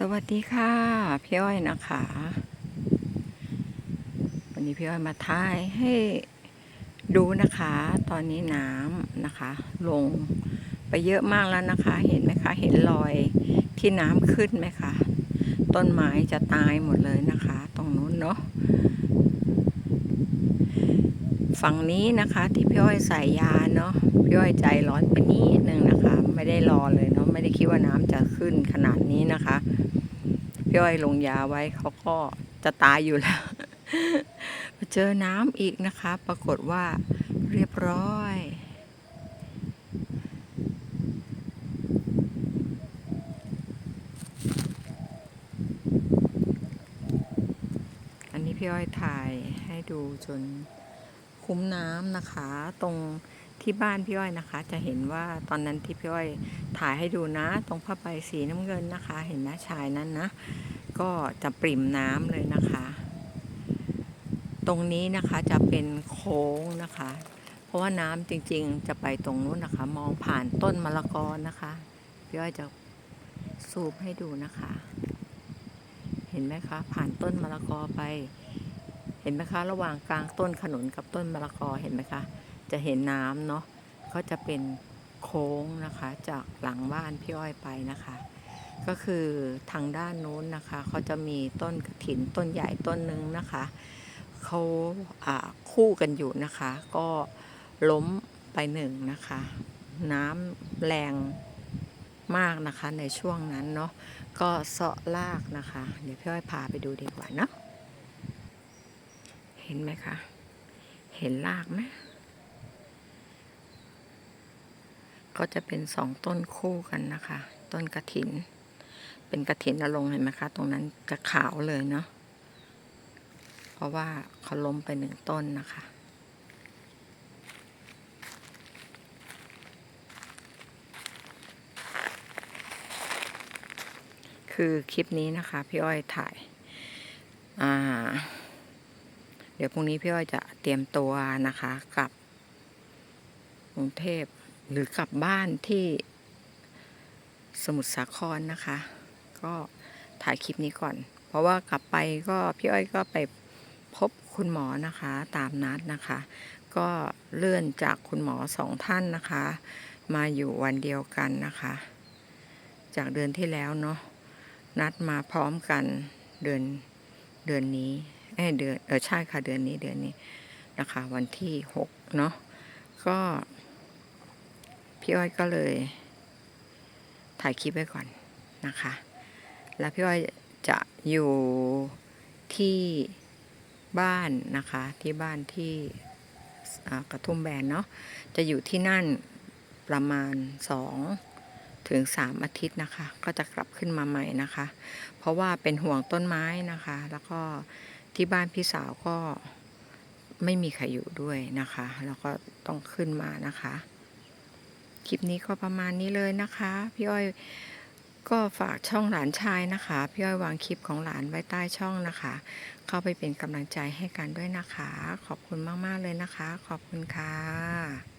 สวัสดีค่ะ พี่อ้อยนะคะ วันนี้พี่อ้อยมาถ่ายให้ดูนะคะ ตอนนี้น้ำนะคะ ลงไปเยอะมากแล้วนะคะ เห็นไหมคะ เห็นรอยที่น้ำขึ้นไหมคะ ต้นไม้จะตายหมดเลยนะคะ ตรงนู้นเนาะฝั่งนี้นะคะ ที่พี่อ้อยใส่ยาเนาะพี่อ้อยใจร้อนไปนิดนึงนะคะ ไม่ได้รอเลยเนาะไม่ได้คิดว่าน้ำจะขึ้นขนาด นะคะพี่อ้อยลงยาไว้เขาก็จะตายอยู่แล้ว เจอน้ำอีกนะคะ ปรากฏว่าเรียบร้อยอันนี้พี่อ้อยถ่ายให้ดูจนคุ้มน้ำนะคะ ตรง ที่บ้านพี่อ้อยนะคะ จะเห็นว่าตอนนั้นที่พี่อ้อยถ่ายให้ดูนะ ตรงผ้าใบสีน้ำเงินนะคะ เห็นไหมชายนั้นนะ ก็จะปริ่มน้ำเลยนะคะ ตรงนี้นะคะจะเป็นโค้งนะคะ เพราะว่าน้ำจริงๆ จะไปตรงนู้นนะคะ มองผ่านต้นมะละกอนะคะ พี่อ้อยจะซูมให้ดูนะคะ เห็นไหมคะ ผ่านต้นมะละกอไป เห็นไหมคะ ระหว่างกลางต้นขนุนกับต้นมะละกอเห็นไหมคะ จะเห็นน้ำเนาะก็จะเป็นโค้งนะคะจากหลังบ้านพี่อ้อยไปนะคะ ก็คือทางด้านนู้นนะคะเขาจะมีต้นกระถินต้นใหญ่ต้นหนึ่งนะคะเขาอ่าคู่กันอยู่นะคะ ก็ล้มไปหนึ่งนะคะ น้ำแรงมากนะคะในช่วงนั้นเนาะก็เสาะลากนะคะ เดี๋ยวพี่อ้อยพาไปดูดีกว่าเนาะเห็นไหมคะ เห็นลากไหม ก็จะเป็นสองต้นคู่กันนะคะ ต้นกระถิน เป็นกระถินนรงเห็นไหมคะ ตรงนั้นจะขาวเลยเนาะเพราะว่าเขาล้มไปหนึ่งต้นนะคะคือคลิปนี้นะคะ พี่อ้อยถ่าย อ่า เดี๋ยวพรุ่งนี้พี่อ้อยจะเตรียมตัวนะคะกลับกรุงเทพ หรือกลับบ้านที่สมุทรสาครนะคะ ก็ถ่ายคลิปนี้ก่อน เพราะว่ากลับไปก็พี่อ้อยก็ไปพบคุณหมอนะคะตามนัดนะคะ ก็เลื่อนจากคุณหมอสองท่านนะคะ มาอยู่วันเดียวกันนะคะ จากเดือนที่แล้วเนาะนัดมาพร้อมกันเดือนเดือนนี้เอเดือนเออใช่ค่ะเดือนนี้เดือนนี้นะคะ วันที่หกเนาะก็ พี่อ้อยก็เลย ถ่ายคลิปไว้ก่อนนะคะ แล้วพี่อ้อยจะอยู่ที่บ้านนะคะที่บ้านที่กระทุ่มแบนเนาะจะอยู่ที่นั่นประมาณสองถึงสามอาทิตย์นะคะ ก็จะกลับขึ้นมาใหม่นะคะ เพราะว่าเป็นห่วงต้นไม้นะคะ แล้วก็ที่บ้านพี่สาวก็ไม่มีใครอยู่ด้วยนะคะ แล้วก็ต้องขึ้นมานะคะ คลิปนี้ก็ประมาณนี้เลยนะคะ พี่อ้อยก็ฝากช่องหลานชายนะคะ พี่อ้อยวางคลิปของหลานไว้ใต้ช่องนะคะ เข้าไปเป็นกำลังใจให้กันด้วยนะคะ ขอบคุณมาก ๆ เลยนะคะ ขอบคุณค่ะ